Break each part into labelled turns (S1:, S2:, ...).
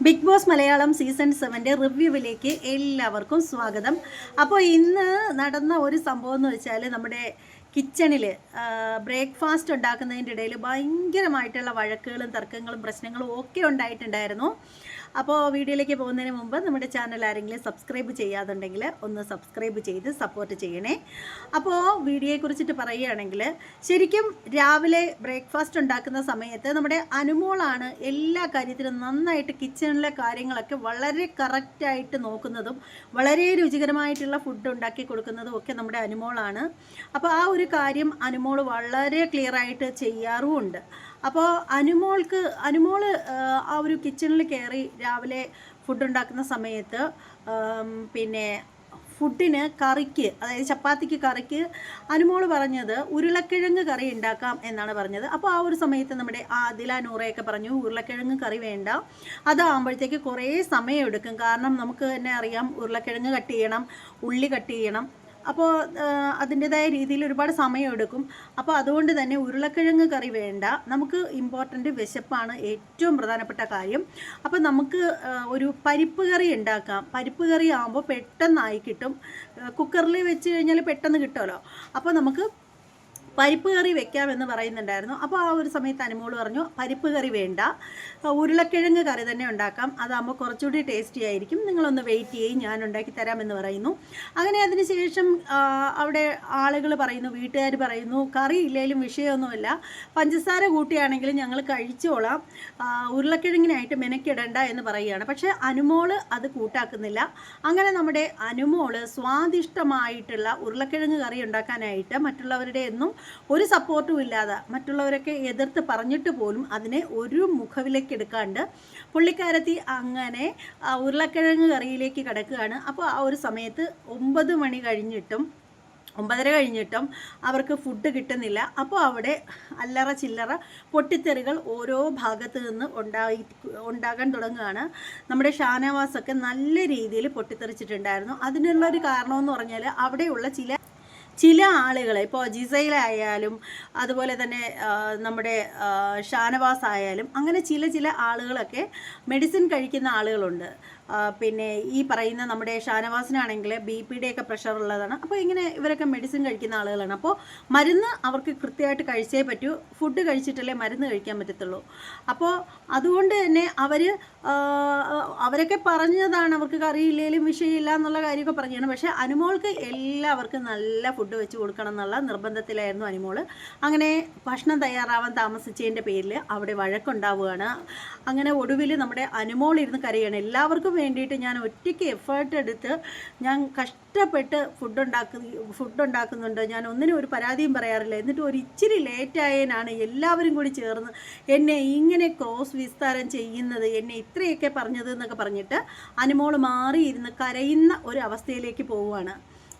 S1: Big Boss Malayalam season സെവന്റെ റിവ്യൂവിലേക്ക് എല്ലാവർക്കും സ്വാഗതം. അപ്പോൾ ഇന്ന് നടന്ന ഒരു സംഭവം എന്ന് വെച്ചാൽ നമ്മുടെ കിച്ചണിൽ ബ്രേക്ക്ഫാസ്റ്റ് ഉണ്ടാക്കുന്നതിന്റെ ഇടയിൽ ഭയങ്കരമായിട്ടുള്ള വഴക്കുകളും തർക്കങ്ങളും പ്രശ്നങ്ങളും ഒക്കെ ഉണ്ടായിട്ടുണ്ടായിരുന്നു. അപ്പോൾ വീഡിയോയിലേക്ക് പോകുന്നതിന് മുമ്പ് നമ്മുടെ ചാനൽ ആരെങ്കിലും സബ്സ്ക്രൈബ് ചെയ്യാതുണ്ടെങ്കിൽ ഒന്ന് സബ്സ്ക്രൈബ് ചെയ്ത് സപ്പോർട്ട് ചെയ്യണേ. അപ്പോൾ വീഡിയോയെ കുറിച്ചിട്ട് പറയുകയാണെങ്കിൽ ശരിക്കും രാവിലെ ബ്രേക്ക്ഫാസ്റ്റ് ഉണ്ടാക്കുന്ന സമയത്ത് നമ്മുടെ അനുമോളാണ് എല്ലാ കാര്യത്തിലും നന്നായിട്ട് കിച്ചണിലെ കാര്യങ്ങളൊക്കെ വളരെ കറക്റ്റായിട്ട് നോക്കുന്നതും വളരെ രുചികരമായിട്ടുള്ള ഫുഡ് ഉണ്ടാക്കി കൊടുക്കുന്നതും ഒക്കെ നമ്മുടെ അനുമോളാണ്. അപ്പോൾ ആ ഒരു കാര്യം അനുമോൾ വളരെ ക്ലിയർ ആയിട്ട് ചെയ്യാറുമുണ്ട്. അപ്പോൾ അനുമോൾക്ക് അനുമോൾ ആ ഒരു കിച്ചണിൽ കയറി രാവിലെ ഫുഡ് ഉണ്ടാക്കുന്ന സമയത്ത് പിന്നെ ഫുഡിന് കറിക്ക് അതായത് ചപ്പാത്തിക്ക് കറിക്ക് അനുമോൾ പറഞ്ഞത് ഉരുളക്കിഴങ്ങ് കറി ഉണ്ടാക്കാം എന്നാണ് പറഞ്ഞത്. അപ്പോൾ ആ ഒരു സമയത്ത് നമ്മുടെ ആദില നൂറയൊക്കെ പറഞ്ഞു ഉരുളക്കിഴങ്ങ് കറി വേണ്ട. അതാകുമ്പോഴത്തേക്ക് കുറേ സമയം എടുക്കും. കാരണം നമുക്ക് തന്നെ അറിയാം ഉരുളക്കിഴങ്ങ് കട്ട് ചെയ്യണം ഉള്ളി കട്ട് ചെയ്യണം അപ്പോൾ അതിന്റെതായ രീതിയിൽ ഒരുപാട് സമയമെടുക്കും. അപ്പോൾ അതുകൊണ്ട് തന്നെ ഉരുളക്കിഴങ്ങ് കറി വേണ്ട. നമുക്ക് ഇമ്പോർട്ടന്റ് വിശപ്പാണ് ഏറ്റവും പ്രധാനപ്പെട്ട കാര്യം. അപ്പോൾ നമുക്ക് ഒരു പരിപ്പ് കറി ഉണ്ടാക്കാം. പരിപ്പ് കറി ആകുമ്പോൾ പെട്ടെന്നായി കിട്ടും. കുക്കറിൽ വെച്ച് കഴിഞ്ഞാൽ പെട്ടെന്ന് കിട്ടുമല്ലോ. അപ്പോൾ നമുക്ക് പരിപ്പ് കറി വെക്കാമെന്ന് പറയുന്നുണ്ടായിരുന്നു. അപ്പോൾ ആ ഒരു സമയത്ത് അനുമോൾ പറഞ്ഞു പരിപ്പ് കറി വേണ്ട. ഉരുളക്കിഴങ്ങ് കറി തന്നെ ഉണ്ടാക്കാം. അതാകുമ്പോൾ കുറച്ചുകൂടി ടേസ്റ്റി ആയിരിക്കും. നിങ്ങളൊന്ന് വെയിറ്റ് ചെയ്യും. ഞാൻ ഉണ്ടാക്കി തരാമെന്ന് പറയുന്നു. അങ്ങനെ അതിന് ശേഷം അവിടെ ആളുകൾ പറയുന്നു വീട്ടുകാർ പറയുന്നു കറി ഇല്ലെങ്കിലും വിഷയമൊന്നുമില്ല. പഞ്ചസാര കൂട്ടിയാണെങ്കിലും ഞങ്ങൾ കഴിച്ചോളാം. ഉരുളക്കിഴങ്ങിനായിട്ട് മെനക്കിടണ്ട എന്ന് പറയുകയാണ്. പക്ഷേ അനുമോൾ അത് കൂട്ടാക്കുന്നില്ല. അങ്ങനെ നമ്മുടെ അനുമോൾ സ്വാദിഷ്ടമായിട്ടുള്ള ഉരുളക്കിഴങ്ങ് കറി ഉണ്ടാക്കാനായിട്ട് മറ്റുള്ളവരുടെ ഒന്നും ഒരു സപ്പോർട്ടും ഇല്ലാതെ മറ്റുള്ളവരൊക്കെ എതിർത്ത് പറഞ്ഞിട്ട് പോലും അതിനെ ഒരു മുഖവിലേക്ക് എടുക്കാണ്ട് പുള്ളിക്കാരത്തി അങ്ങനെ ഉരുളക്കിഴങ്ങ് കറിയിലേക്ക് കിടക്കുകയാണ്. അപ്പോൾ ആ ഒരു സമയത്ത് ഒമ്പത് മണി കഴിഞ്ഞിട്ടും ഒമ്പതര കഴിഞ്ഞിട്ടും അവർക്ക് ഫുഡ് കിട്ടുന്നില്ല. അപ്പോൾ അവിടെ അല്ലറ ചില്ലറ പൊട്ടിത്തെറികൾ ഓരോ ഭാഗത്ത് നിന്ന് ഉണ്ടായി ഉണ്ടാകാൻ തുടങ്ങുകയാണ്. നമ്മുടെ ഷാനവാസൊക്കെ നല്ല രീതിയിൽ പൊട്ടിത്തെറിച്ചിട്ടുണ്ടായിരുന്നു. അതിനുള്ളൊരു കാരണമെന്ന് പറഞ്ഞാൽ അവിടെയുള്ള ചില ചില ആളുകൾ ഇപ്പോൾ ജിസയിലായാലും അതുപോലെ തന്നെ നമ്മുടെ ഷാനവാസ് ആയാലും അങ്ങനെ ചില ചില ആളുകളൊക്കെ മെഡിസിൻ കഴിക്കുന്ന ആളുകളുണ്ട്. പിന്നെ ഈ പറയുന്ന നമ്മുടെ ഷാനവാസിനാണെങ്കിൽ ബി പിയുടെയൊക്കെ പ്രഷർ ഉള്ളതാണ്. അപ്പോൾ ഇങ്ങനെ ഇവരൊക്കെ മെഡിസിൻ കഴിക്കുന്ന ആളുകളാണ്. അപ്പോൾ മരുന്ന് അവർക്ക് കൃത്യമായിട്ട് കഴിച്ചേ പറ്റൂ. ഫുഡ് കഴിച്ചിട്ടല്ലേ മരുന്ന് കഴിക്കാൻ പറ്റത്തുള്ളൂ. അപ്പോൾ അതുകൊണ്ട് തന്നെ അവർ അവരൊക്കെ പറഞ്ഞതാണ് അവർക്ക് കറിയില്ലെങ്കിലും വിഷയമില്ല എന്നുള്ള കാര്യമൊക്കെ പറഞ്ഞാണ് പക്ഷേ അനുമോൾക്ക് എല്ലാവർക്കും നല്ല ഫുഡ് വെച്ച് കൊടുക്കണം എന്നുള്ള നിർബന്ധത്തിലായിരുന്നു അനുമോൾ. അങ്ങനെ ഭക്ഷണം തയ്യാറാവാൻ താമസിച്ചതിന്റെ പേരിൽ അവിടെ വഴക്കുണ്ടാവുകയാണ്. അങ്ങനെ ഒടുവിൽ നമ്മുടെ അനുമോൾ ഇരുന്ന് കരയാണ് എല്ലാവർക്കും വേണ്ടിയിട്ട് ഞാൻ ഒറ്റയ്ക്ക് എഫേർട്ട് എടുത്ത് ഞാൻ കഷ്ടപ്പെട്ട് ഫുഡ് ഉണ്ടാക്കി ഫുഡ് ഉണ്ടാക്കുന്നുണ്ട്. ഞാൻ ഒന്നിനും ഒരു പരാതിയും പറയാറില്ല. എന്നിട്ട് ഒരു ഇച്ചിരി ലേറ്റായതിനാണ് എല്ലാവരും കൂടി ചേർന്ന് എന്നെ ഇങ്ങനെ ക്രോസ് വിസ്താരം ചെയ്യുന്നത് എന്നെ ഇത്രയൊക്കെ പറഞ്ഞത് എന്നൊക്കെ പറഞ്ഞിട്ട് അനുമോൾ മാറിയിരുന്ന് കരയുന്ന ഒരു അവസ്ഥയിലേക്ക് പോവുകയാണ്.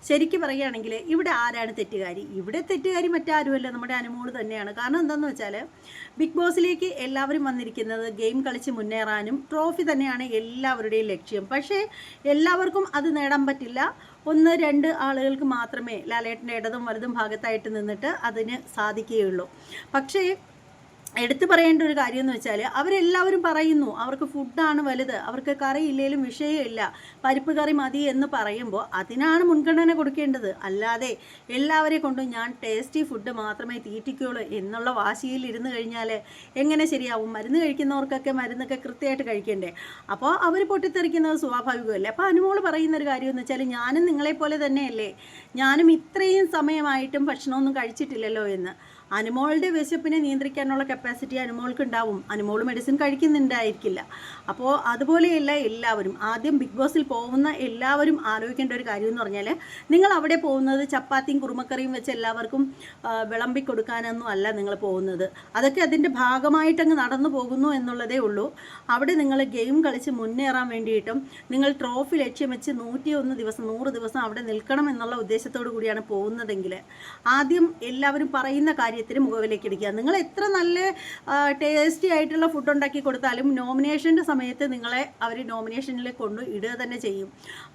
S1: ശരിക്കും പറയുകയാണെങ്കിൽ ഇവിടെ ആരാണ് തെറ്റുകാരി? ഇവിടെ തെറ്റുകാരി മറ്റാരുമല്ല നമ്മുടെ അനുമോൾ തന്നെയാണ്. കാരണം എന്താണെന്ന് വെച്ചാൽ ബിഗ് ബോസിലേക്ക് എല്ലാവരും വന്നിരിക്കുന്നത് ഗെയിം കളിച്ച് മുന്നേറാനും ട്രോഫി തന്നെയാണ് എല്ലാവരുടെയും ലക്ഷ്യം. പക്ഷേ എല്ലാവർക്കും അത് നേടാൻ പറ്റില്ല. ഒന്ന് രണ്ട് ആളുകൾക്ക് മാത്രമേ ലാലേട്ടന്റെ ഇടതും വലതും ഭാഗത്തായിട്ട് നിന്നിട്ട് അതിന് സാധിക്കുകയുള്ളൂ. പക്ഷേ എടുത്തു പറയേണ്ട ഒരു കാര്യം എന്ന് വെച്ചാൽ അവരെല്ലാവരും പറയുന്നു അവർക്ക് ഫുഡാണ് വലുത് അവർക്ക് കറി ഇല്ലെങ്കിലും വിഷയമില്ല പരിപ്പ് കറി മതി എന്ന് പറയുമ്പോൾ അതിനാണ് മുൻഗണന കൊടുക്കേണ്ടത്. അല്ലാതെ എല്ലാവരെ കൊണ്ടും ഞാൻ ടേസ്റ്റി ഫുഡ് മാത്രമേ തീറ്റിക്കുള്ളൂ എന്നുള്ള വാശിയിൽ ഇരുന്ന് കഴിഞ്ഞാൽ എങ്ങനെ ശരിയാവും? മരുന്ന് കഴിക്കുന്നവർക്കൊക്കെ മരുന്നൊക്കെ കൃത്യമായിട്ട് കഴിക്കണ്ടേ? അപ്പോൾ അവർ പൊട്ടിത്തെറിക്കുന്നത് സ്വാഭാവികമല്ലേ? അപ്പോൾ അനുമോൾ പറയുന്ന ഒരു കാര്യം എന്ന് വെച്ചാൽ ഞാനും നിങ്ങളെപ്പോലെ തന്നെയല്ലേ? ഞാനും ഇത്രയും സമയമായിട്ടും ഭക്ഷണമൊന്നും കഴിച്ചിട്ടില്ലല്ലോ എന്ന്. അനുമോളുടെ വിശപ്പിനെ നിയന്ത്രിക്കാനുള്ള കപ്പാസിറ്റി അനുമോൾക്ക് ഉണ്ടാവും അനുമോൾ മെഡിസിൻ കഴിക്കുന്നുണ്ടായിരിക്കില്ല. അപ്പോൾ അതുപോലെയല്ല എല്ലാവരും ആദ്യം ബിഗ് ബോസിൽ പോകുന്ന എല്ലാവരും ആലോചിക്കേണ്ട ഒരു കാര്യം എന്ന് പറഞ്ഞാൽ നിങ്ങൾ അവിടെ പോകുന്നത് ചപ്പാത്തിയും കുറുമക്കറിയും വെച്ച് എല്ലാവർക്കും വിളമ്പി കൊടുക്കാനൊന്നും അല്ല നിങ്ങൾ പോകുന്നത്. അതൊക്കെ അതിന്റെ ഭാഗമായിട്ടങ്ങ് നടന്നു പോകുന്നു എന്നുള്ളതേ ഉള്ളൂ. അവിടെ നിങ്ങൾ ഗെയിം കളിച്ച് മുന്നേറാൻ വേണ്ടിയിട്ടും നിങ്ങൾ ട്രോഫി ലക്ഷ്യം വെച്ച് നൂറ്റി ഒന്ന് ദിവസം നൂറ് ദിവസം അവിടെ നിൽക്കണം എന്നുള്ള ഉദ്ദേശത്തോടു കൂടിയാണ് പോകുന്നതെങ്കിൽ ആദ്യം എല്ലാവരും പറയുന്ന കാര്യം സമയത്തിന് മുഖവിലേക്ക് ഇടിക്കുക നിങ്ങൾ എത്ര നല്ല ടേസ്റ്റി ആയിട്ടുള്ള ഫുഡ് ഉണ്ടാക്കി കൊടുത്താലും നോമിനേഷന്റെ സമയത്ത് നിങ്ങളെ അവർ നോമിനേഷനിൽ കൊണ്ടു ഇടുക തന്നെ ചെയ്യും.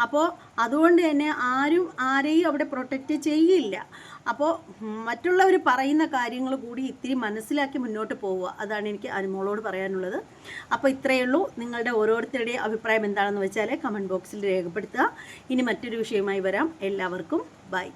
S1: അപ്പോൾ അതുകൊണ്ട് തന്നെ ആരും ആരെയും അവിടെ പ്രൊട്ടക്റ്റ് ചെയ്യില്ല. അപ്പോൾ മറ്റുള്ളവർ പറയുന്ന കാര്യങ്ങൾ കൂടി ഇത്തിരി മനസ്സിലാക്കി മുന്നോട്ട് പോവുക. അതാണ് എനിക്ക് അനുമോളോട് പറയാനുള്ളത്. അപ്പോൾ ഇത്രയേ ഉള്ളൂ. നിങ്ങളുടെ ഓരോരുത്തരുടെയും അഭിപ്രായം എന്താണെന്ന് വെച്ചാൽ കമന്റ് ബോക്സിൽ രേഖപ്പെടുത്തുക. ഇനി മറ്റൊരു വിഷയമായി വരാം. എല്ലാവർക്കും ബൈ